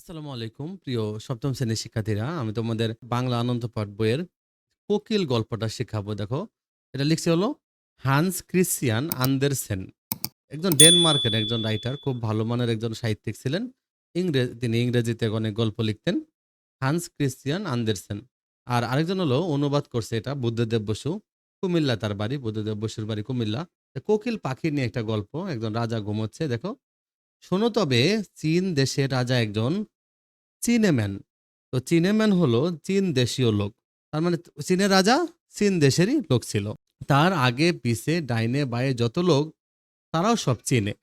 আসসালামু আলাইকুম, প্রিয় সপ্তম শ্রেণির শিক্ষার্থীরা। আমি তোমাদের বাংলা আনন্দ পাঠ বইয়ের কোকিল গল্পটা শেখাবো। দেখো, এটা লিখছে হলো হান্স ক্রিশ্চিয়ান আন্ডারসেন। একজন ডেনমার্কের একজন রাইটার, খুব ভালো মানের একজন সাহিত্যিক ছিলেন। ইংরেজ, তিনি ইংরেজিতে অনেক গল্প লিখতেন। Hans Christian আন্ডারসেন। আর আরেকজন হলো অনুবাদ করছে এটা, বুদ্ধদেব বসু। কুমিল্লা তার বাড়ি, বুদ্ধদেব বসুর বাড়ি কুমিল্লা। কোকিল পাখি নিয়ে একটা গল্প, একজন রাজা ঘুমোচ্ছে, দেখো। শোনো তবে, চীন দেশের রাজা একজন চীনেম্যান। তো চীনেম্যান হলো চীন দেশীয় লোক। তার মানে চীনের রাজা চীন দেশেরই লোক ছিল। তার আগে পিছে, ডাইনে, বায়ে যত লোক, তারাও সব চীনে।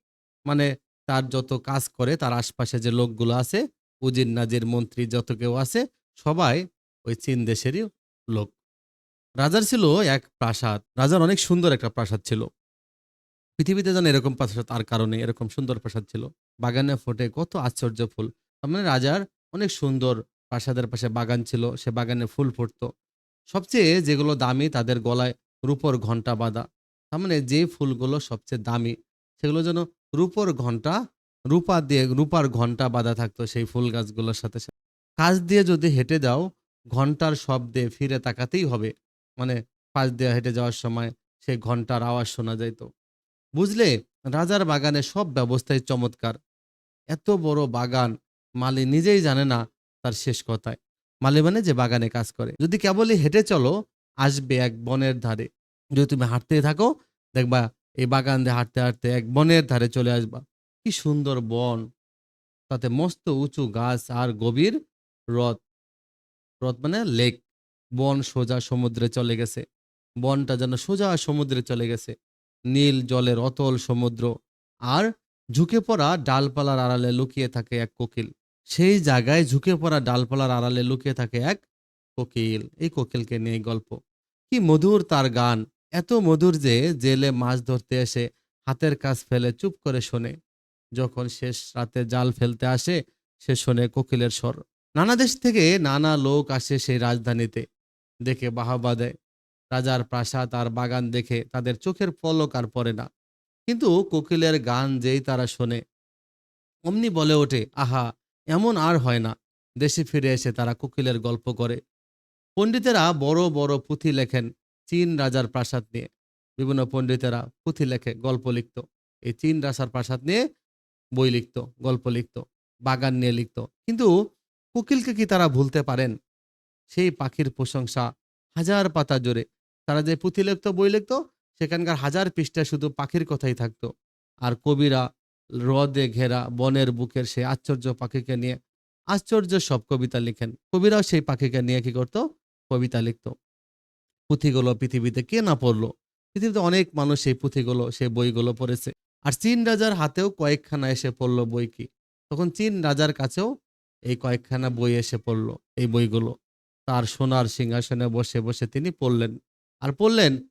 মানে তার যত কাজ করে, তার আশপাশে যে লোকগুলো আছে, উজির, নাজির, মন্ত্রী যত কেউ আছে, সবাই ওই চীন দেশেরই লোক। রাজার ছিল এক প্রাসাদ। রাজার অনেক সুন্দর একটা প্রাসাদ ছিল। পৃথিবীতে যেন এরকম প্রাসাদ আর কারণে এরকম সুন্দর প্রাসাদ ছিল। বাগানে ফোটে, কত আশ্চর্য ফুল। মানে রাজার অনেক সুন্দর প্রাসাদের পাশে বাগান ছিল, সে বাগানে ফুল ফুটতো। সবচেয়ে যেগুলো দামি, তাদের গলায় রূপর ঘণ্টা বাঁধা। তার মানে যে ফুলগুলো সবচেয়ে দামি, সেগুলো যেন রূপর ঘণ্টা রূপা দিয়ে, রূপার ঘণ্টা বাঁধা থাকতো সেই ফুল গাছগুলোর সাথে সাথে। কাজ দিয়ে যদি হেঁটে যাও ঘণ্টার শব্দে ফিরে তাকাতেই হবে। মানে পাশ দিয়ে হেঁটে যাওয়ার সময় সেই ঘণ্টার আওয়াজ শোনা যাইতো। বুঝলে? রাজার বাগানে সব ব্যবস্থাই চমৎকার। এত বড় বাগান মালি নিজেই জানে না তার শেষ কথায়। মালি মানে যে বাগানে কাজ করে। যদি কেবলই হেঁটে চলো, আসবে এক বনের ধারে। যদি তুমি হাঁটতে থাকো, দেখবা এই বাগান দিয়ে হাঁটতে হাঁটতে এক বনের ধারে চলে আসবা। কি সুন্দর বন। তাতে মস্ত উঁচু গাছ আর গভীর হ্রদ। হ্রদ মানে লেক বন সোজা সমুদ্রে চলে গেছে। বনটা যেন সোজা সমুদ্রে চলে গেছে। নীল জলের অতল সমুদ্র, আর ঝুঁকে পড়া ডালপালার আড়ালে লুকিয়ে থাকে এক কোকিল। সেই জায়গায় ঝুঁকে পড়া ডালপালার আড়ালে লুকিয়ে থাকে এক কোকিল। এই কোকিলকে নিয়ে গল্প। কি মধুর তার গান! এত মধুর যে জেলে মাছ ধরতে এসে হাতের কাজ ফেলে চুপ করে শোনে। যখন শেষ রাতে জাল ফেলতে আসে, সে শোনে কোকিলের স্বর। নানা দেশ থেকে নানা লোক আসে সেই রাজধানীতে। দেখে বাহাবা দেয়। রাজার প্রাসাদ আর বাগান দেখে তাদের চোখের পলক আর পড়ে না। কিন্তু কোকিলের গান যেই তারা শোনে, অমনি বলে ওঠে, আহা, এমন আর হয় না। দেশে ফিরে এসে তারা কোকিলের গল্প করে। পণ্ডিতেরা বড় বড় পুঁথি লেখেন চীন রাজার প্রাসাদ নিয়ে। বিভিন্ন পণ্ডিতেরা পুঁথি লেখে, গল্প লিখত। এই চীন রাজার প্রাসাদ নিয়ে বই লিখত, গল্প লিখত, বাগান নিয়ে লিখত। কিন্তু কোকিলকে কি তারা ভুলতে পারেন? সেই পাখির প্রশংসা হাজার পাতা জোরে। তারা যে পুঁথি লিখত, বই লিখত, সেখানকার হাজার পৃষ্ঠায় শুধু পাখির কথাই থাকতো। আর কবিরা হ্রদে ঘেরা বনের বুকের সেই আশ্চর্য পাখিকে নিয়ে, আশ্চর্য সব কবিতা লিখেন। কবিরাও সেই পাখিকে নিয়ে কি করতো? কবিতা লিখতো। পুঁথিগুলো পৃথিবীতে কে না পড়ল? পৃথিবীতে অনেক মানুষ সেই পুঁথিগুলো, সেই বইগুলো পড়েছে। আর চীন রাজার হাতেও কয়েকখানা এসে পড়ল বই কি? তখন চীন রাজার কাছেও এই কয়েকখানা বই এসে পড়ল, এই বইগুলো। তার সোনার সিংহাসনে বসে বসে তিনি পড়লেন। আর পড়লেন,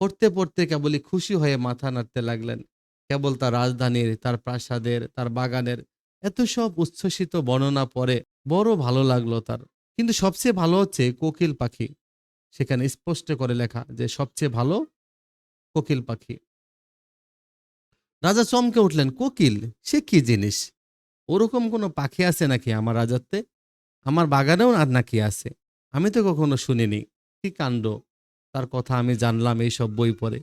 পড়তে পড়তে কেবলই খুশি হয়ে মাথা নাড়তে লাগলেন। কেবল তার রাজধানীর, তার প্রাসাদের, তার বাগানের এত সব উচ্ছ্বসিত বর্ণনা পরে বড় ভালো লাগল তার। কিন্তু সবচেয়ে ভালো হচ্ছে কোকিল পাখি। সেখানে স্পষ্ট করে লেখা যে সবচেয়ে ভালো কোকিল পাখি। রাজা চমকে উঠলেন, কোকিল, সে কি জিনিস? ওরকম কোনো পাখি আছে নাকি আমার রাজত্বে? আমার বাগানেও আর নাকি আছে। আমি তো কখনো শুনিনি। কি কাণ্ড? তার কথা আমি জানলাম এই সব বই পড়ে।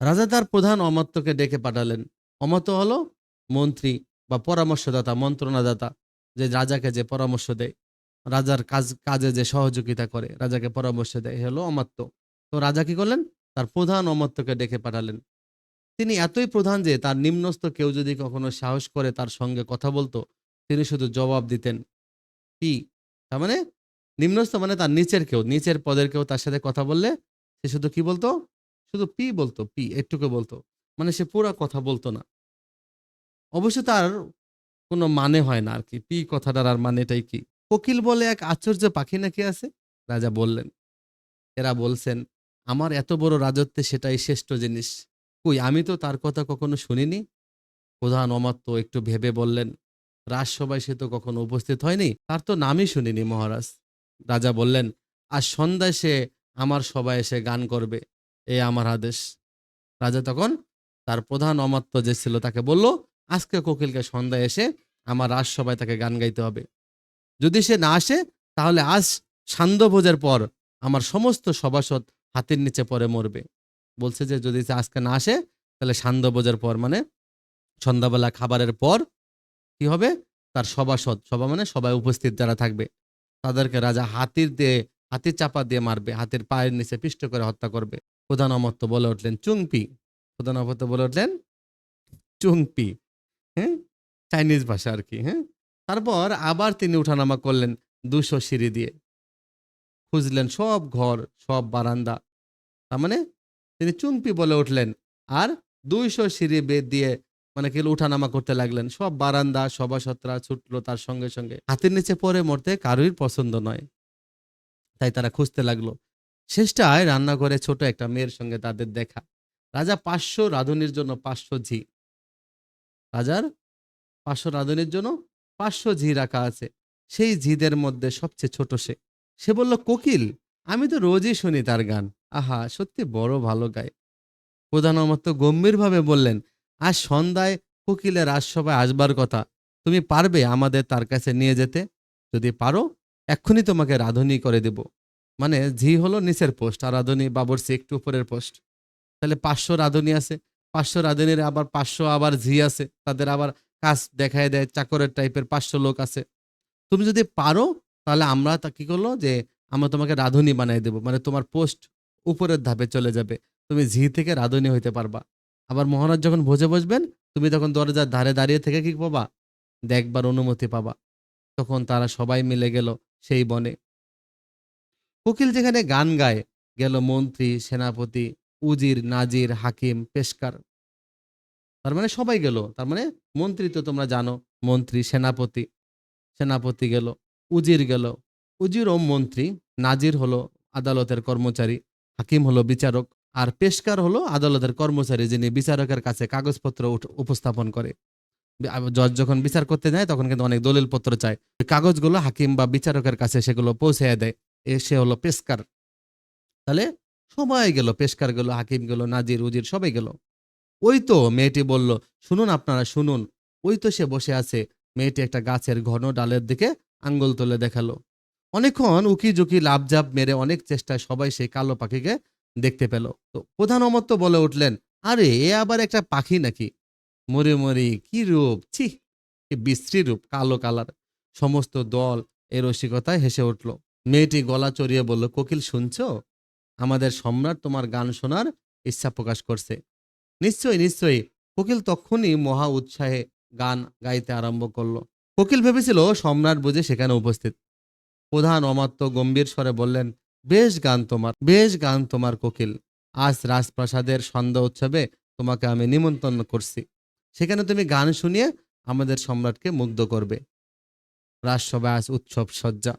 রাজা তার প্রধান অমাত্যকে ডেকে পাঠালেন। অমাত্য হলো মন্ত্রী বা পরামর্শদাতা, মন্ত্রণাদাতা, যে রাজাকে যে পরামর্শ দেয়। রাজার কাজ, কাজে যে সহযোগিতা করে, রাজাকে পরামর্শ দেয় হলো অমাত্য তো রাজা কি করলেন? তার প্রধান অমাত্যকে ডেকে পাঠালেন। তিনি এতই প্রধান যে তার নিম্নস্থ কেউ যদি কখনো সাহস করে তার সঙ্গে কথা বলতো, তিনি শুধু জবাব দিতেন। পি তার মানে নিম্নস্থ মানে তার নিচের কেউ, নিচের পদের কেউ তার সাথে কথা বললে সে শুধু কি বলতো? শুধু পি বলতো, পি একটুকু বলতো। মানে সে পুরা কথা বলতো না। অবশ্য তার কোনো মানে হয় না আর কি পি কথাটার আর মানেটাই কি? কোকিল বলে এক আশ্চর্য পাখি নাকি আছে? রাজা বললেন, এরা বলছেন, আমার এত বড় রাজত্বে সেটাই শ্রেষ্ঠ জিনিস। কই, আমি তো তার কথা কখনো শুনিনি? প্রধান অমাত্য একটু ভেবে বললেন, রাজসভায় সে তো কখনো উপস্থিত হয়নি। তার তো নামই শুনিনি মহারাজ। রাজা বললেন, আর সন্ধ্যায় সে আমার সবাই এসে গান করবে, এ আমার আদেশ। রাজা তখন তার প্রধান অমাত্য যে ছিল তাকে বলল, আজকে কোকিলকে সন্ধ্যায় এসে আমার রাজসভায় তাকে গান গাইতে হবে। যদি সে না আসে, তাহলে আজ সান্ধ্যভোজের পর আমার সমস্ত সভাসদ হাতের নিচে পরে মরবে। বলছে যে, যদি সে আজকে না আসে, তাহলে সান্ধ্যভোজের পর মানে সন্ধ্যাবেলা খাবারের পর কি হবে? তার সভাসদ, সভা মানে সবাই উপস্থিত যারা থাকবে, তাদেরকে রাজা হাতির দিয়ে হাতির চাপা দিয়ে মারবে, হাতির পায়ের নিচে পিষ্ট করে হত্যা করবে। প্রধান অমর্ত্য বলে উঠলেন, চুংপি। প্রধান অমর্ত্য বলে উঠলেন, চুংপি। হ্যাঁ? চাইনিজ ভাষা আর কি হ্যাঁ? তারপর আবার তিনি উঠানামা করলেন দুশো সিঁড়ি দিয়ে। খুঁজলেন সব ঘর, সব বারান্দা। তার মানে তিনি চুংপি বলে উঠলেন আর দুইশো সিঁড়ি বেদ দিয়ে মানে কি উঠানামা করতে লাগলেন। সব বারান্দা, সভাসদরা ছুটলো তার সঙ্গে সঙ্গে। হাতের নিচে পরে মরতে কারোর পছন্দ নয়। তাই তারা খুঁজতে লাগল। শেষটায় রান্না করে ছোট একটা মেয়ের সঙ্গে তাদের দেখা। রাজা পাঁচশো রাঁধুনির জন্য পাঁচশো ঝি। রাজার পাঁচশো রাঁধুনির জন্য পাঁচশো ঝি রাখা আছে। সেই ঝিদের মধ্যে সবচেয়ে ছোট সে। সে বলল, কোকিল, আমি তো রোজই শুনি তার গান। আহা, সত্যি বড় ভালো গায়। প্রধান অমর্ত্য গম্ভীরভাবে বললেন, আজ সন্ধ্যায় কোকিলের রাজসভায় আসবার কথা। তুমি পারবে আমাদের তার কাছে নিয়ে যেতে? যদি পারো এক্ষুনি তোমাকে রাঁধুনি করে দেব। মানে ঝি হলো নিচের পোস্ট, আর রাঁধুনি বাবরসি একটু উপরের পোস্ট। তাহলে পাঁচশো রাঁধুনি আছে, পাঁচশো রাঁধুনির আবার পাঁচশো আবার ঝি আছে, তাদের আবার কাজ দেখায় দেয়, চাকরের টাইপের পাঁচশো লোক আছে। তুমি যদি পারো, তাহলে আমরা তা কি করল যে, আমরা তোমাকে রাঁধুনি বানিয়ে দেবো মানে তোমার পোস্ট উপরের ধাপে চলে যাবে। তুমি ঝি থেকে রাঁধুনি হইতে পারবা। আবার মহারাজ যখন ভোজে বসবেন, তুমি তখন দরজার ধারে দাঁড়িয়ে থেকে কি পাবা? দেখবার অনুমতি পাবা। তখন তারা সবাই মিলে গেল। সেই বনে। কোকিল যেখানে গান গায়, গেল মন্ত্রী, সেনাপতি, উজির, নাজির, হাকিম, পেশকার। তার মানে সবাই গেল, তার মানে মন্ত্রী তো তোমরা জানো, মন্ত্রী, সেনাপতি। সেনাপতি গেল, উজির গেল। উজির ও মন্ত্রী, নাজির হলো আদালতের কর্মচারী, হাকিম হলো বিচারক, আর পেশকার হলো আদালতের কর্মচারী যিনি বিচারকের কাছে কাগজপত্র উপস্থাপন করে। জজ যখন বিচার করতে যায়, তখন কিন্তু অনেক দলিলপত্র চায়। কাগজগুলো হাকিম বা বিচারকের কাছে সেগুলো পৌঁছে দেয়। এ, সে হলো পেশকার। তাহলে সবাই গেল, পেশকার গেল, হাকিম গেল, নাজির, উজির, সবাই গেল। ওই তো মেয়েটি বলল, শুনুন আপনারা, শুনুন। ওই তো সে বসে আছে। মেয়েটি একটা গাছের ঘন ডালের দিকে আঙ্গুল তুলে দেখাল। অনেকক্ষণ উকি ঝুঁকি লাভজাপ মেরে অনেক চেষ্টায় সবাই সেই কালো পাখিকে দেখতে পেল। তো প্রধান অমর্ত্য বলে উঠলেন, আরে, এ আবার একটা পাখি নাকি? মরে মরি কি রূপ? ছি বিশ্রী রূপ, কালো কালার। সমস্ত দল এ রসিকতায় হেসে উঠল। মেয়েটি গলা চড়িয়ে বলল, কোকিল, শুনছো? আমাদের সম্রাট তোমার গান শোনার ইচ্ছা প্রকাশ করছে। নিশ্চয়ই নিশ্চয়ই। কোকিল তখনই মহা উৎসাহে গান গাইতে আরম্ভ করল। কোকিল ভেবেছিল সম্রাট বুঝে সেখানে উপস্থিত। প্রধান অমাত্য গম্ভীর স্বরে বললেন, বেশ গান তোমার, বেশ গান তোমার কোকিল। আজ রাজপ্রাসাদের সন্ধ্যা উৎসবে তোমাকে আমি নিমন্ত্রণ করছি। সেখানে তুমি গান শুনিয়ে আমাদের সম্রাটকে মুগ্ধ করবে। রাজসভায় আজ উৎসব সজ্জা।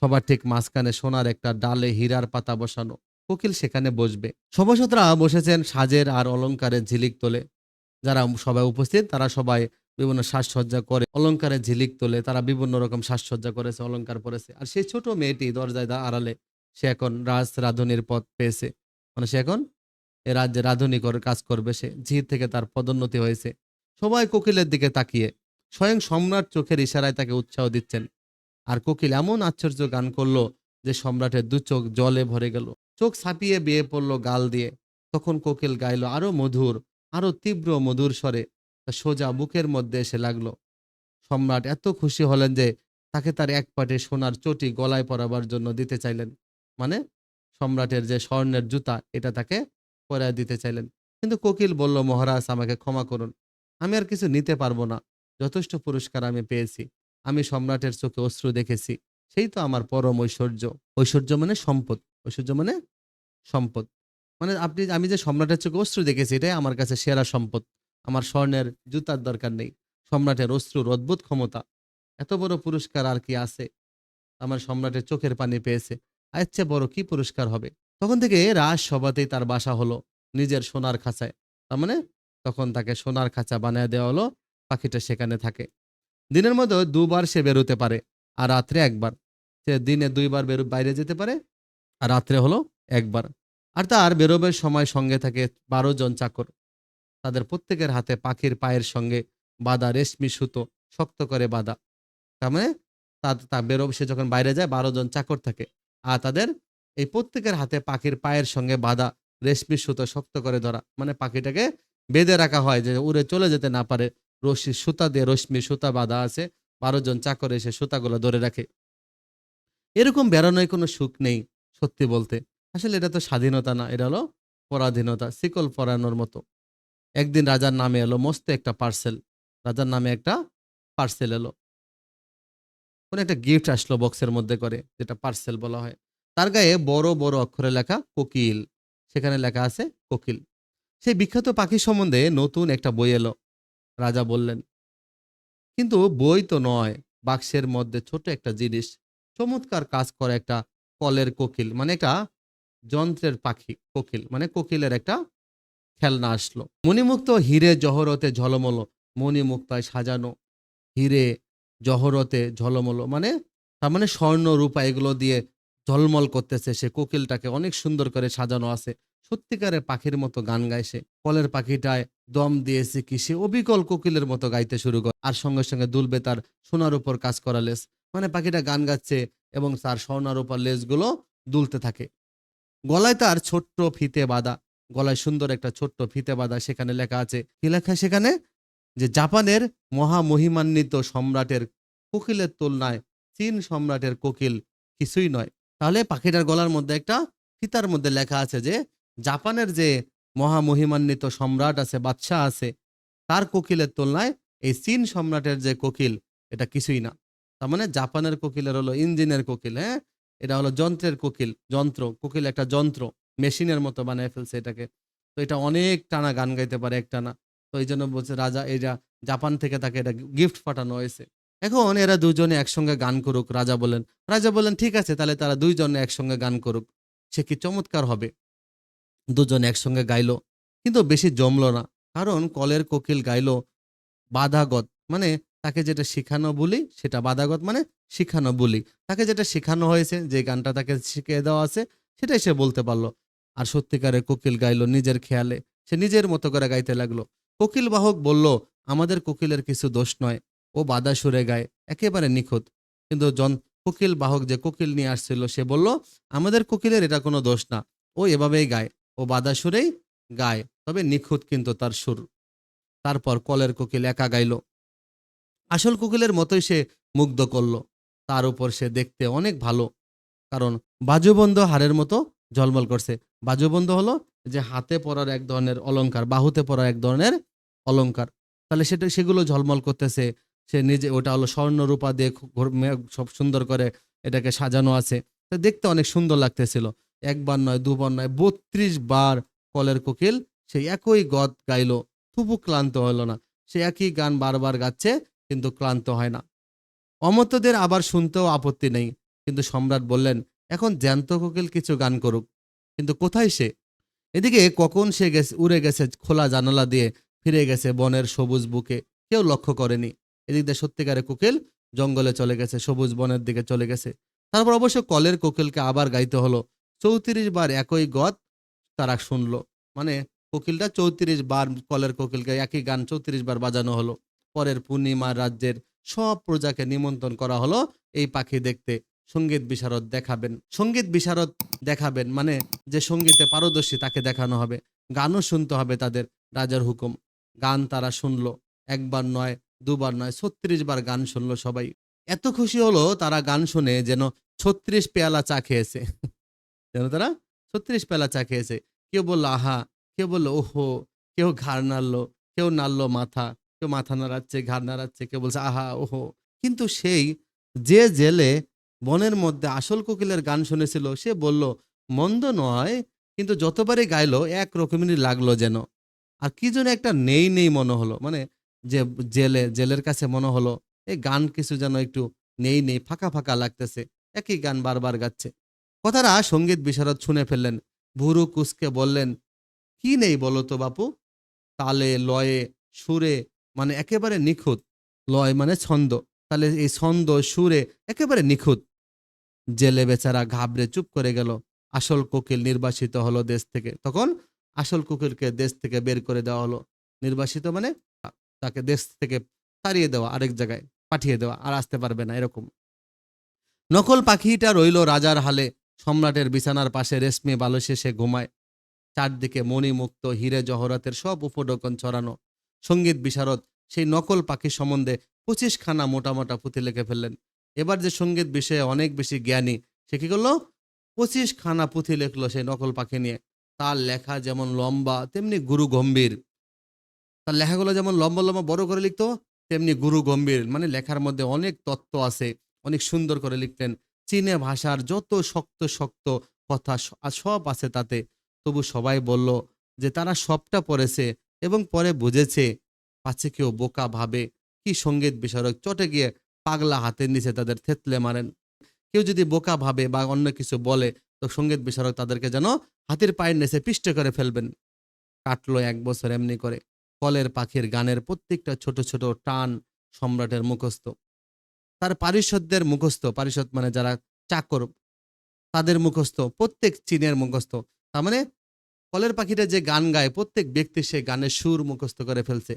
সবার ঠিক মাঝখানে সোনার একটা ডালে হীরার পাতা বসানো। কোকিল সেখানে বসবে। সভাসদরা বসেছেন সাজের আর অলংকারের ঝিলিক তোলে। যারা সবাই উপস্থিত, তারা সবাই বিভিন্ন সাজসজ্জা করে। অলংকারের ঝিলিক তোলে, তারা বিভিন্ন রকম সাজসজ্জা করেছে অলংকার পরেছে। আর সেই ছোট মেয়েটি দরজায় দা- আড়ালে, সে এখন রাজ রাধুনির পথ পেয়েছে। মানে সে এখন এ রাজ্যে রাধুনি করে, কাজ করবে সে। ঝি থেকে তার পদোন্নতি হয়েছে। সবাই কোকিলের দিকে তাকিয়ে স্বয়ং সম্রাট চোখের ইশারায় তাকে উৎসাহ দিচ্ছেন। আর কোকিল এমন আশ্চর্য গান করল যে সম্রাটের দু চোখ জলে ভরে গেল। চোখ ছাপিয়ে বেয়ে পড়ল গাল দিয়ে। তখন কোকিল গাইলো, আরও মধুর, আরও তীব্র মধুর স্বরে। তা সোজা বুকের মধ্যে এসে লাগল। সম্রাট এত খুশি হলেন যে তাকে তার এক পাটে সোনার চটি গলায় পরাবার জন্য দিতে চাইলেন। মানে সম্রাটের যে স্বর্ণের জুতা, এটা তাকে পরায় দিতে চাইলেন। কিন্তু কোকিল বলল, মহারাজ, আমাকে ক্ষমা করুন। আমি আর কিছু নিতে পারব না। যথেষ্ট পুরস্কার আমি পেয়েছি। আমি সম্রাটের চোখে অশ্রু দেখেছি। সেই তো আমার পরম ঐশ্বর্য। ঐশ্বর্য মানে সম্পদ। ঐশ্বর্য মানে সম্পদ। মানে আপনি, আমি যে সম্রাটের চোখে অশ্রু দেখেছি, এটাই আমার কাছে সেরা সম্পদ। আমার স্বর্ণের জুতার দরকার নেই। সম্রাটের অশ্রুর অদ্ভুত ক্ষমতা। এত বড় পুরস্কার আর কি আছে? আমার সম্রাটের চোখের পানি পেয়েছে। আর চেয়ে বড় কি পুরস্কার হবে? তখন থেকে রাজ সভাতেই তার বাসা হলো নিজের সোনার খাঁচায়। তার মানে তখন তাকে সোনার খাঁচা বানিয়ে দেওয়া হলো, পাখিটা সেখানে থাকে। দিনের মধ্যে দুবার সে বেরোতে পারে, আর রাত্রে একবার। সে দিনে দুইবার বেরো, বাইরে যেতে পারে, আর রাত্রে হলো একবার। আর তার বেরোবের সময় সঙ্গে থাকে বারো জন চাকর। তাদের প্রত্যেকের হাতে পাখির পায়ের সঙ্গে বাঁধা রেশমি সুতো, শক্ত করে বাঁধা। তার মানে তা বেরো সে যখন বাইরে যায়, বারো জন চাকর থাকে। আর তাদের এই প্রত্যেকের হাতে পাখির পায়ের সঙ্গে বাঁধা রেশমি সুতো শক্ত করে ধরা। মানে পাখিটাকে বেঁধে রাখা হয় যে উড়ে চলে যেতে না পারে। রশ্মি সুতা দিয়ে রশ্মি সুতা বাঁধা আছে। বারো জন চাকর এসে সুতাগুলো ধরে রাখে। এরকম বেড়ানোয় কোনো সুখ নেই, সত্যি বলতে। আসলে এটা তো স্বাধীনতা না, এটা হলো পরাধীনতা, শিকল পরানোর মতো। একদিন রাজার নামে এলো মস্ত একটা পার্সেল। রাজার নামে একটা পার্সেল এলো। কোন একটা গিফট আসলো বক্সের মধ্যে করে, যেটা পার্সেল বলা হয়। তার গায়ে বড় বড় অক্ষরে লেখা কোকিল। সেখানে লেখা আছে কোকিল। সেই বিখ্যাত পাখি সম্বন্ধে নতুন একটা বই এলো। রাজা বললেন, কিন্তু বই তো নয়, বাক্সের মধ্যে ছোট একটা জিনিস, চমৎকার কাজ করে একটা কলের কোকিল মানে একটা যন্ত্রের পাখি, কোকিল মানে কোকিলের একটা খেলনা আসলো। মণিমুক্ত হিরে জহরতে ঝলমলো, মণিমুক্তায় সাজানো হিরে জহরতে ঝলমলো মানে তার মানে স্বর্ণ রূপা এগুলো দিয়ে ঝলমল করতেছে, সে কোকিলটাকে অনেক সুন্দর করে সাজানো আছে। সত্যিকারের পাখির মতো গান গায় সে। কলের পাখিটায় দম দিয়েছে কি সে অবিকল কোকিলের মতো গাইতে শুরু করে। আর সঙ্গে সঙ্গে দুলবে তার সোনার উপর কাজ করা লেস মানে পাখিটা গান গাচ্ছে এবং তার স্বর্ণার উপর লেজগুলো দুলতে থাকে। গলায় তার ছোট্ট ফিতে বাঁধা। গলায় সুন্দর একটা ছোট্ট ফিতে বাঁধা সেখানে লেখা আছে। কি লেখা সেখানে? যে জাপানের মহামহিমান্বিত সম্রাটের কোকিলের তুলনায় চীন সম্রাটের কোকিল কিছুই নয়। তাহলে পাখিটার গলার মধ্যে একটা ফিতার মধ্যে লেখা আছে যে জাপানের যে মহামহিমান্বিত সম্রাট আছে, বাদশাহ আছে, তার কোকিলের তুলনায় এই চীন সম্রাটের যে কোকিল, এটা কিছুই না। তার মানে জাপানের কোকিলের হলো ইঞ্জিনের কোকিল হ্যাঁ? এটা হলো যন্ত্রের কোকিল, যন্ত্র। কোকিল একটা যন্ত্র, মেশিনের মতো বানিয়ে ফেলছে এটাকে। তো এটা অনেক টানা গান গাইতে পারে এক টানা। তো এই জন্য বলছে রাজা এটা জাপান থেকে তাকে এটা গিফট পাঠানো হয়েছে। এখন এরা দুজনে একসঙ্গে গান করুক, রাজা বলেন। রাজা বলেন, ঠিক আছে, তাহলে তারা দুইজনে একসঙ্গে গান করুক। সে কি চমৎকার হবে? দুজন একসঙ্গে গাইলো, কিন্তু বেশি জমলো না, কারণ কলের কোকিল গাইলো বাধাগত মানে তাকে যেটা শেখানো বলি, সেটা বাধাগত মানে শিখানো বলি। তাকে যেটা শেখানো হয়েছে, যে গানটা তাকে শিখিয়ে দেওয়া আছে, সেটাই সে বলতে পারল। আর সত্যিকারের কোকিল গাইলো নিজের খেয়ালে, সে নিজের মতো করে গাইতে লাগল। কোকিল বাহক বলল, আমাদের কোকিলের কিছু দোষ নয়, ও বাদা সুরে গায়, একেবারে নিখুঁত। কিন্তু জন, কোকিল বাহক যে কোকিল নিয়ে আসছিল, সে বলল, আমাদের কোকিলের এটা কোনো দোষ না, ও এভাবেই গায়। ও বাদা সুরেই গায়, তবে নিখুঁত কিন্তু তার সুর। তারপর কলের কোকিল একা গাইল। আসল কোকিলের মতোই সে মুগ্ধ করল। তার উপর সে দেখতে অনেক ভালো, কারণ বাজুবন্ধ হাড়ের মতো ঝলমল করছে। বাজুবন্ধ হলো যে হাতে পরার এক ধরনের অলংকার, বাহুতে পরার এক ধরনের অলংকার। তাহলে সেটা, সেগুলো ঝলমল করতেছে, সে নিজে, ওটা হলো স্বর্ণ রূপা দিয়ে সব সুন্দর করে এটাকে সাজানো আছে। দেখতে অনেক সুন্দর লাগতেছিল। একবার নয়, দুবার নয়, বত্রিশ বার কলের কোকিল সে একই গদ গাইলো। তবু ক্লান্ত হলো না। সে একই গান বারবার গাচ্ছে, কিন্তু ক্লান্ত হয় না। অমর্ত্যদের আবার শুনতেও আপত্তি নেই। কিন্তু সম্রাট বললেন, এখন জ্যান্ত কোকিল কিছু গান করুক। কিন্তু কোথায় সে? এদিকে কখন সে গেছে, উড়ে গেছে খোলা জানালা দিয়ে, ফিরে গেছে বনের সবুজ বুকে। কেউ লক্ষ্য করেনি। এদিক দিয়ে সত্যিকারে কোকিল জঙ্গলে চলে গেছে, সবুজ বনের দিকে চলে গেছে। তারপর অবশ্য কলের কোকিলকে আবার গাইতে হলো। চৌত্রিশ বার একই গদ তারা শুনলো। মানে কোকিলটা চৌত্রিশ বার কলের কোকিলকে একই গান চৌত্রিশ বার বাজানো হলো। পরের পূর্ণিমার রাজ্যের সব প্রজাকে নিমন্ত্রণ করা হলো এই পাখি দেখতে। সংগীত বিশারদ দেখাবেন। সংগীত বিশারদ দেখাবেন মানে যে সঙ্গীতে পারদর্শী তাকে দেখানো হবে। গানও শুনতে হবে তাদের রাজার হুকুম। গান তারা শুনলো। একবার নয়, দুবার নয়, ছত্রিশ বার গান শুনলো সবাই। এত খুশি হলো তারা গান শুনে যেন ছত্রিশ পেয়ালা চা খেয়েছে। যেন তারা ছত্রিশ পেয়ালা চা খেয়েছে। কেউ বলল, আহা। কেউ বলল, ওহো। কেউ ঘাড় নাড়লো, কেউ নাড়লো মাথা, কেউ মাথা নাড়াচ্ছে, ঘাড় নাড়াচ্ছে, কেউ বলছে, আহা, ওহো। কিন্তু সেই যে জেলে বনের মধ্যে আসল কোকিলের গান শুনেছিল, সে বলল, মন্দ নয়, কিন্তু যতবারই গাইলো, এক রকমেরই লাগল যেন। আর কি যেন একটা নেই নেই মনে হলো। মানে যে জেলে, জেলের কাছে মনে হলো, এই গান কিছু যেন একটু নেই নেই, ফাঁকা ফাঁকা লাগতেছে। একই গান বারবার গাচ্ছে। কথাটা সংগীত বিশারদ শুনে ফেললেন। ভুরু কুসকে বললেন, কি নেই বলো তো বাপু? তালে লয়ে সুরে মানে একেবারে নিখুঁত। লয় মানে ছন্দ। তাহলে এই ছন্দ সুরে একেবারে নিখুঁত। জেলে বেচারা ঘাবড়ে চুপ করে গেল। আসল কোকিল নির্বাসিত হলো দেশ থেকে। তখন আসল কোকিলকে দেশ থেকে বের করে দেওয়া হলো। নির্বাসিত মানে তাকে দেশ থেকে তাড়িয়ে দেওয়া, আরেক জায়গায় পাঠিয়ে দেওয়া, আর আসতে পারবে না, এরকম। নকল পাখিটা রইল রাজার হালে। সম্রাটের বিছানার পাশে রেশমি বালসে সে ঘুমায়। চারদিকে মণিমুক্ত, হিরে জহরতের সব উপডকন ছড়ানো। সংগীত বিশারদ, সেই নকল পাখি সম্বন্ধে পঁচিশ খানা মোটা মোটা পুঁথি লিখে ফেললেন। এবার যে সংগীত বিষয়ে অনেক বেশি জ্ঞানী, সে কি করল? পঁচিশ খানা পুঁথি লিখলো সেই নকল পাখি নিয়ে। তার লেখা যেমন লম্বা, তেমনি গুরু গম্ভীর। তার লেখাগুলো যেমন লম্বা লম্বা বড় করে লিখতো, তেমনি গুরু গম্ভীর। মানে লেখার মধ্যে অনেক তত্ত্ব আছে, অনেক সুন্দর করে লিখতেন। চীনে ভাষার যত শক্ত শক্ত কথা সব আছে তাতে। তবু সবাই বলল যে তারা সবটা পড়েছে এবং পরে বুঝেছে। পাছে কেউ বোকা ভাবে কি সংগীত বিশারক চটে গিয়ে পাগলা হাতের নিচে তাদের থেতলে মারেন। কেউ যদি বোকা ভাবে বা অন্য কিছু বলে, তো সংগীত বিশারক তাদেরকে যেন হাতির পায়ের নিচে পিষ্টে করে ফেলবেন। কাটলো এক বছর এমনি করে। কলের পাখির গানের প্রত্যেকটা ছোট ছোট টান সম্রাটের মুখস্থ। তার পারিষদদের মুখস্থ, পারিষদ মানে যারা চাকর, তাদের মুখস্থ, প্রত্যেক চীনের মুখস্থ। তার মানে কলের পাখিটা যে গান গায়, প্রত্যেক ব্যক্তি সে গানের সুর মুখস্থ করে ফেলছে।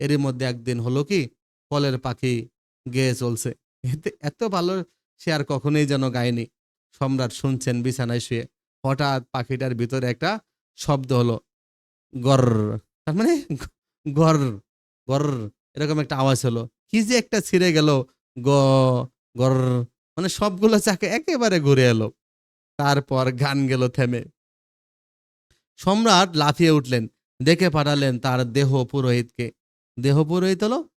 এরই মধ্যে একদিন হলো কি, কলের পাখি গেয়ে চলছে। এতে এত ভালো সে আর কখনোই যেন গায়নি। সম্রাট শুনছেন বিছানায় শুয়ে। হঠাৎ পাখিটার ভিতরে একটা শব্দ হলো গর তার মানে গর গর এরকম একটা আওয়াজ হলো। কি যে একটা ছিঁড়ে গেল গ, গর মানে সবগুলো চাকে একেবারে ঘুরে এলো। তারপর গান গেল থেমে। সম্রাট লাফিয়ে উঠলেন, দেখে পাঠালেন তার দেহ পুরোহিতকে। দেহ পুরোহিত হলো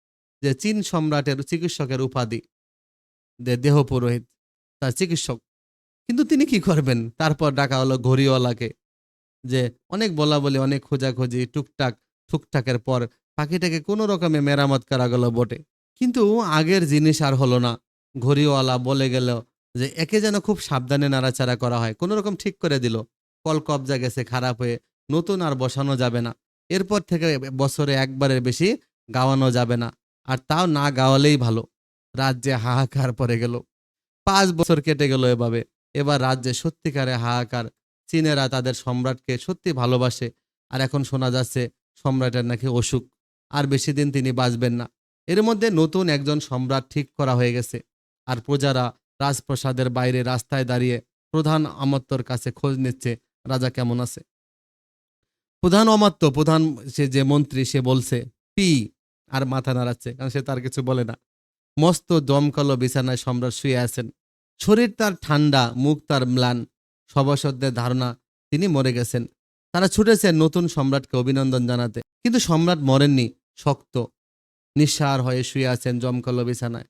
যে চীন সম্রাটের চিকিৎসকের উপাধি। দেহ পুরোহিত, তার চিকিৎসক। কিন্তু তিনি কি করবেন? তারপর ডাকা হলো ঘড়িওয়ালাকে যে অনেক বলা বলি, অনেক খোঁজাখুঁজি, টুকটাক, টুকটাকের পর পাখিটাকে কোনো রকমে মেরামত করা গেল বটে। কিন্তু আগের জিনিস আর হলো না। ঘড়িওয়ালা বলে গেল যে একে যেন খুব সাবধানে নাড়াচাড়া করা হয়। কোনো রকম ঠিক করে দিল। কল কবজা গেছে, খারাপ হয়ে নতুন আর বসানো যাবে না। এরপর থেকে বছরে একবারের বেশি গাওয়ানো যাবে না। আর তাও না গাওয়ালেই ভালো। রাজ্যে হাহাকার পড়ে গেল। পাঁচ বছর কেটে গেল এভাবে। এবার রাজ্যে সত্যিকারে হাহাকার। চীনেরা তাদের সম্রাটকে সত্যি ভালোবাসে। আর এখন শোনা যাচ্ছে, সম্রাটের নাকি অসুখ। আর বেশি দিন তিনি বাঁচবেন না। এর মধ্যে নতুন একজন সম্রাট ঠিক করা হয়ে গেছে। আর প্রজারা রাজপ্রসাদের বাইরে রাস্তায় দাঁড়িয়ে প্রধান অমাত্যর কাছে খোঁজ নিচ্ছে, রাজা কেমন আছে? প্রধান অমাত্য প্রধান সে যে মন্ত্রী, সে বলছে, পি। আর মাথা নাড়াচ্ছে, কারণ সে তার কিছু বলে না। মস্ত দমকালো বিছানায় সম্রাট শুয়ে আছেন। শরীর তার ঠান্ডা, মুখ তার ম্লান। সভাসদদের ধারণা, তিনি মরে গেছেন। তারা ছুটেছেন নতুন সম্রাটকে অভিনন্দন জানাতে। কিন্তু সম্রাট মরেননি, শক্ত। নিঃসার হয়ে শুয়ে আছেন জমকালো বিছানায়।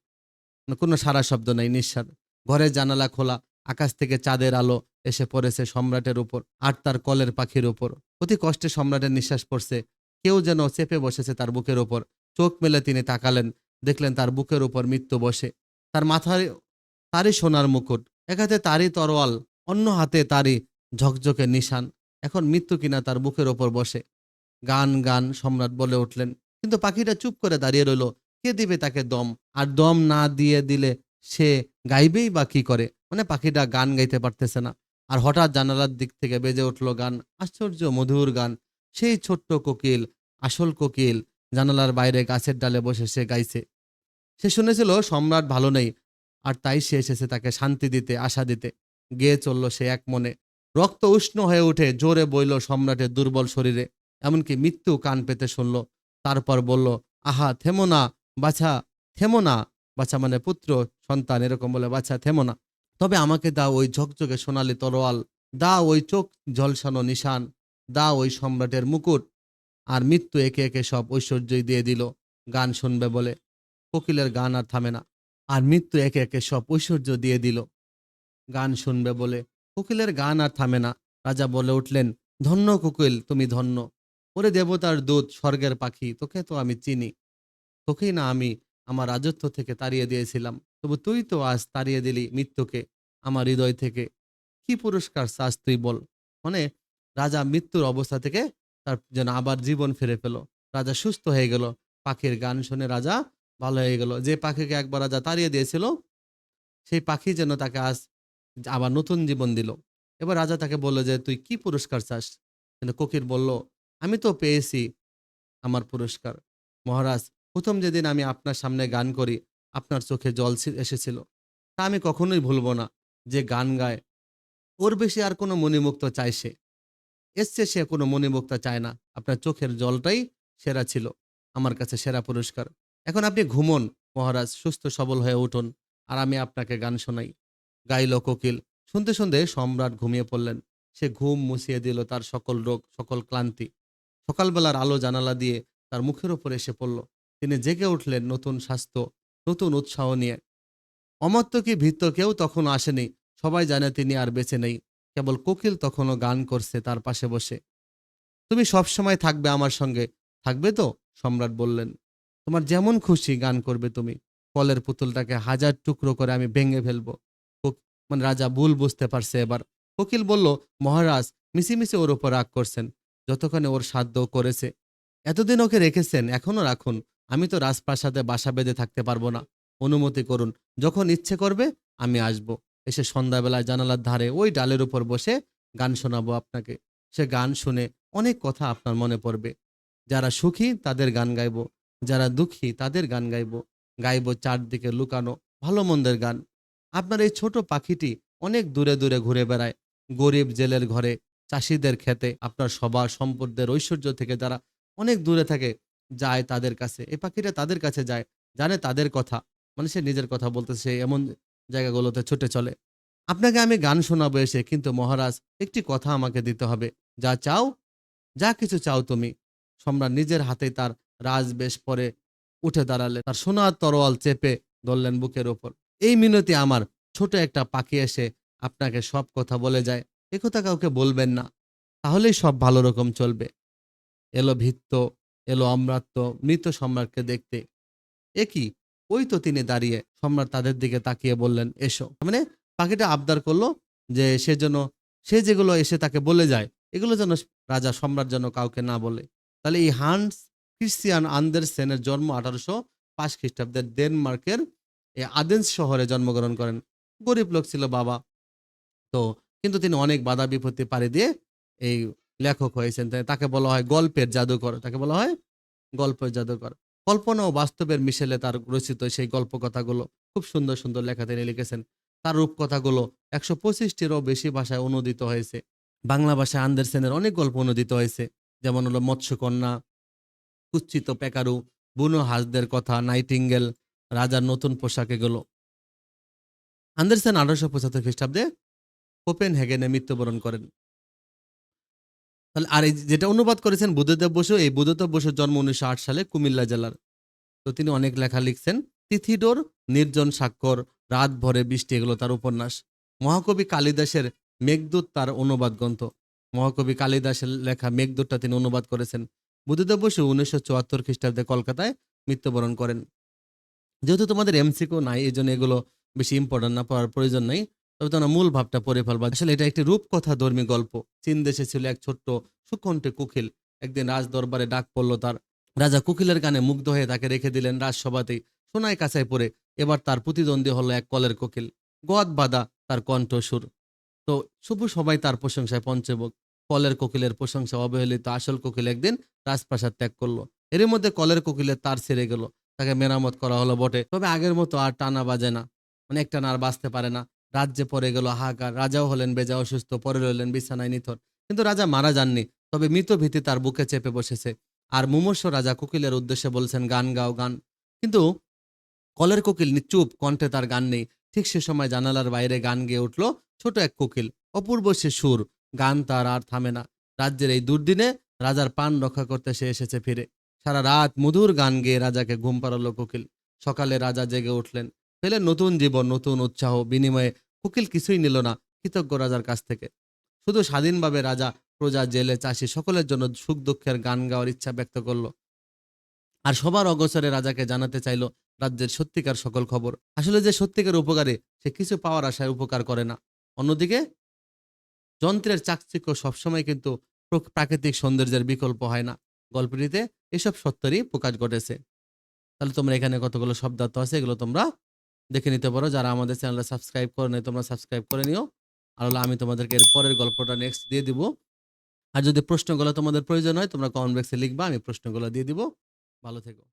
কোনো সারা শব্দ নাই, নিঃসার। ঘরের জানালা খোলা, আকাশ থেকে চাঁদের আলো এসে পড়েছে সম্রাটের উপর আর তার কলের পাখির উপর। অতি কষ্টে সম্রাটের নিঃশ্বাস পড়ছে। কেউ যেন চেপে বসেছে তার বুকের উপর। চোখ মেলে তিনি তাকালেন, দেখলেন তার বুকের উপর মৃত্যু বসে। তার মাথায় তারই সোনার মুকুট, এক হাতে তারই তরোয়াল, অন্য হাতে তারই ঝকঝকে নিশান। এখন মৃত্যু কিনা তার বুকের ওপর বসে। গান গান সম্রাট বলে উঠলেন। কিন্তু পাখিটা চুপ করে দাঁড়িয়ে রইল। কে দিবে তাকে দম? আর দম না দিয়ে দিলে সে গাইবেই বা কি করে? মানে পাখিটা গান গাইতে পারতেছে না। আর হঠাৎ জানালার দিক থেকে বেজে উঠল গান, আশ্চর্য, মধুর গান। সেই ছোট্ট কোকিল, আসল কোকিল, জানালার বাইরে গাছের ডালে বসে সে গাইছে। সে শুনেছিল সম্রাট ভালো নেই, আর তাই সে এসেছে তাকে শান্তি দিতে, আশা দিতে। গেয়ে চলল সে এক মনে। রক্ত উষ্ণ হয়ে উঠে জোরে বইল সম্রাটের দুর্বল শরীরে। এমনকি মৃত্যু কান পেতে শুনল। তারপর বলল, আহা, থেমো না, বাছা, থেমো না। বাছা মানে পুত্র, সন্তান, এরকম বলে, বাছা, থেমো না। তবে আমাকে দাও ওই ঝকঝকে সোনালি তরোয়াল, দাও ওই চোখ ঝলসানো নিশান, দাও ওই সম্রাটের মুকুট। আর মৃত্যু একে একে সব ঐশ্বর্যই দিয়ে দিল। গান শুনবে বলে, কোকিলের গান আর থামে না। আর মৃত্যু একে একে সব ঐশ্বর্য দিয়ে দিল। গান শুনবে বলে, কোকিলের গান আর থামে না। রাজা বলে উঠলেন, ধন্য কোকিল, তুমি ধন্য। ওরে দেবতার দূত, স্বর্গের পাখি, তোকে তো আমি চিনি। তোকেই না আমি আমার রাজত্ব থেকে তাড়িয়ে দিয়েছিলাম। তবু তুই তো আজ তাড়িয়ে দিলি মৃত্যুকে আমার হৃদয় থেকে। কি পুরস্কার চাস তুই বল? মানে রাজা মৃত্যুর অবস্থা থেকে তার যেন আবার জীবন ফিরে পেল। রাজা সুস্থ হয়ে গেল। পাখির গান শুনে রাজা ভালো হয়ে গেল। যে পাখিকে একবার রাজা তাড়িয়ে দিয়েছিল, সেই পাখি যেন তাকে আজ আবার নতুন জীবন দিল। এবার রাজা তাকে বলল যে, তুই কি পুরস্কার চাস? কিন্তু কোকির বলল আমি তো পেয়েছি আমার পুরস্কার। মহারাজ, প্রথম যেদিন আমি আপনার সামনে গান করি, আপনার চোখে জল এসেছিল। তা আমি কখনোই ভুলব না যে গান গায়। ওর বেশি আর কোনো মণিমুক্ত চায় সে। এসছে সে কোনো মণিমুক্ত চায় না। আপনার চোখের জলটাই সেরা ছিল, আমার কাছে সেরা পুরস্কার। এখন আপনি ঘুমন, মহারাজ, সুস্থ সবল হয়ে উঠুন আর আমি আপনাকে গান শোনাই। গাইল কোকিল, শুনতে শুনতে সম্রাট ঘুমিয়ে পড়লেন। সে ঘুম মুছিয়ে দিল তার সকল রোগ, সকল ক্লান্তি। সকালবেলার আলো জানালা দিয়ে তার মুখের ওপর এসে পড়ল। তিনি জেগে উঠলেন নতুন স্বাস্থ্য, নতুন উৎসাহ নিয়ে। অমর্ত্য কি ভীত্য কেউ তখনও আসেনি। সবাই জানে তিনি আর বেঁচে নেই। কেবল কোকিল তখনও গান করছে তার পাশে বসে। তুমি সবসময় থাকবে আমার সঙ্গে। থাকবে তো? সম্রাট বললেন। তোমার যেমন খুশি গান করবে তুমি। ফলের পুতুলটাকে হাজার টুকরো করে আমি ভেঙে ফেলব। মানে রাজা ভুল বুঝতে পারছে এবার। কোকিল বলল, মহারাজ মিছিমিছি ওর ওপর রাগ করছেন। যতক্ষণে ওর সাধ্য করেছে। এতদিন ওকে রেখেছেন এখনও রাখুন। আমি তো রাজপ্রাসাদে বাসা বেঁধে থাকতে পারব না। অনুমতি করুন, যখন ইচ্ছে করবে আমি আসব। এসে সন্ধ্যাবেলায় জানালার ধারে ওই ডালের উপর বসে গান শোনাবো আপনাকে। সে গান শুনে অনেক কথা আপনার মনে পড়বে। যারা সুখী তাদের গান গাইবো, যারা দুঃখী তাদের গান গাইবো। গাইবো চারদিকে লুকানো, ভালো মন্দের গান। আপনার এই ছোট পাখিটি অনেক দূরে দূরে ঘুরে বেড়ায়। গরিব জেলের ঘরে চাষিদের খেতে আপনার সবার সম্পদের ঐশ্বর্য থেকে যারা অনেক দূরে থাকে, যায় তাদের কাছে। এই পাখিটা তাদের কাছে যায়, জানে তাদের কথা। মানে সে নিজের কথা বলতেছে এমন জায়গাগুলোতে ছুটে চলে। আপনাকে আমি গান শোনাবো এসে, কিন্তু মহারাজ, একটি কথা আমাকে দিতে হবে। যা চাও, যা কিছু চাও তুমি। সম্রাট নিজের হাতেই তার রাজবেশ পরে উঠে দাঁড়ালে তার সোনার তরোয়াল চেপে ধরলেন বুকের ওপর। এই মিনতি আমার। ছোট একটা পাখি এসে আপনাকে সব কথা বলে যায়। এ কথা কাউকে বলবেন না, তাহলেই সব ভালো রকম চলবে। এলো ভিত্ত এলো অম্রাত্য মৃত সম্রাটকে দেখতে। এ কি? ওই তো তিনি দাঁড়িয়ে, সম্রাট তাদের দিকে তাকিয়ে বললেন, এসো। মানে পাখিটা আবদার করল যে সে যেন, সে যেগুলো এসে তাকে বলে যায়, এগুলো যেন রাজা সম্রাট যেন কাউকে না বলে। তাহলে এই হান্স ক্রিশ্চিয়ান আন্দারসেনের জন্ম আঠারোশো পাঁচ খ্রিস্টাব্দে ডেনমার্কের আদেন্স শহরে জন্মগ্রহণ করেন। গরিব লোক ছিল বাবা। তো কিন্তু তিনি অনেক বাধা বিপত্তি পাড়ি দিয়ে এই লেখক হয়েছেন। তাকে বলা হয় গল্পের জাদুকর। তাকে বলা হয় গল্পের জাদুকর। কল্পনা ও বাস্তবের মিশেলে তার রচিত সেই গল্প কথাগুলো খুব সুন্দর সুন্দর লেখা তিনি লিখেছেন। তার রূপকথাগুলো একশো পঁচিশটিরও বেশি ভাষায় অনুদিত হয়েছে। বাংলা ভাষায় আন্দারসেনের অনেক গল্প অনুদিত হয়েছে। যেমন হলো মৎস্যকন্যা, কুচ্ছিত পেকারু, বুনো হাঁসদের কথা, নাইটিঙ্গেল, রাজার নতুন পোশাক এগুলো আন্দারসেন আঠারোশো পঁচাত্তর খ্রিস্টাব্দে কোপেন হেগেনে মৃত্যুবরণ করেন। তাহলে আর এই যেটা অনুবাদ করেছেন বুদ্ধদেব বসু, এই বুদ্ধদেব বসুর জন্ম উনিশশো আট সালে কুমিল্লা জেলার। তো তিনি অনেক লেখা লিখছেন, তিথিডোর নির্জন স্বাক্ষর রাত ভরে বৃষ্টি এগুলো তার উপন্যাস। মহাকবি কালিদাসের মেঘদূত তার অনুবাদ গ্রন্থ। মহাকবি কালিদাসের লেখা মেঘদূতটা তিনি অনুবাদ করেছেন। বুদ্ধদেব বসু উনিশশো চুয়াত্তর খ্রিস্টাব্দে কলকাতায় মৃত্যুবরণ করেন। যেহেতু তোমাদের এমসিকো নাই এই জন্য এগুলো বেশি ইম্পর্টেন্ট না, পড়ার প্রয়োজন নেই। তবে তোমরা মূল ভাবটা পড়ে ফেলবা। আসলে এটা একটি রূপকথা ধর্মী গল্প। চীন দেশে ছিল এক ছোট্ট সুকণ্ঠে কুকিল। একদিন রাজ দরবারে ডাক পড়ল তার। রাজা কুকিলের গানে মুগ্ধ হয়ে তাকে রেখে দিলেন রাজসভাতেই সোনায় কাছায় পড়ে। এবার তার প্রতিদ্বন্দ্বী হলো এক কলের কোকিল। গদ বাদা তার কণ্ঠসুর তো শুভ সবাই তার প্রশংসায় পঞ্চবক কলের কোকিলের প্রশংসা অবহেলিত আসল কোকিল একদিন রাজপ্রাসাদ ত্যাগ করল। এর মধ্যে কলের কোকিলের তার ছেড়ে গেল। তাকে মেরামত করা হলো বটে। তবে আগের মতো আর টানা বাজে না। মানে একটা আর বাঁচতে পারে না। রাজ্যে পড়ে গেল, হাহাকার। রাজাও হলেন বেজা অসুস্থ, পরে রইলেন বিছানায় নিথর। কিন্তু রাজা মারা যাননি, তবে মৃত ভীতি তার বুকে চেপে বসেছে। আর মুমূর্ষ রাজা কোকিলের উদ্দেশ্যে বলছেন, গান গাও, গান। কিন্তু কলের কোকিল চুপ, কণ্ঠে তার গান নেই। ঠিক সে সময় জানালার বাইরে গান গেয়ে উঠল ছোট এক কোকিল। অপূর্ব সে সুর, গান তার আর থামে না। রাজ্যের এই দুর্দিনে রাজার পান রক্ষা করতে সে এসেছে ফিরে। সারা রাত মধুর গান গেয়ে রাজাকে ঘুম পাড়ালো কোকিল। সকালে রাজা জেগে উঠলেন। পেলেন নতুন জীবন, নতুন উৎসাহ, বিনিময়ে কোকিল কিছুই নিল না কৃতজ্ঞ রাজার কাছ থেকে। শুধু স্বাধীনভাবে রাজা, প্রজা, জেলে, চাষি সকলের জন্য সুখ দুঃখের গান গাওয়ার ইচ্ছা ব্যক্ত করল। আর সবার অগসরে রাজাকে জানাতে চাইলো রাজ্যের সত্যিকার সকল খবর। আসলে যে সত্যিকার উপকারে, সে কিছু পাওয়ার আশায় উপকার করে না। অন্যদিকে, যন্ত্রের চাকচিক্য সবসময় কিন্তু প্রাকৃতিক সৌন্দর্যের বিকল্প হয় না। গল্পটিতে এসব সত্যেরই প্রকাশ ঘটেছে। তাহলে তোমরা এখানে কতগুলো শব্দার্থ আছে এগুলো তোমরা দেখে নিতে পারো। যারা আমাদের চ্যানেলটা সাবস্ক্রাইব করে নেই, তোমরা সাবস্ক্রাইব করে নিও। আর হলো আমি তোমাদেরকে পরের গল্পটা নেক্সট দিয়ে দিব। আর যদি প্রশ্নগুলো তোমাদের প্রয়োজন হয়, তোমরা কমেন্ট বক্সে লিখবা, আমি প্রশ্নগুলো দিয়ে দিব। ভালো থেকো।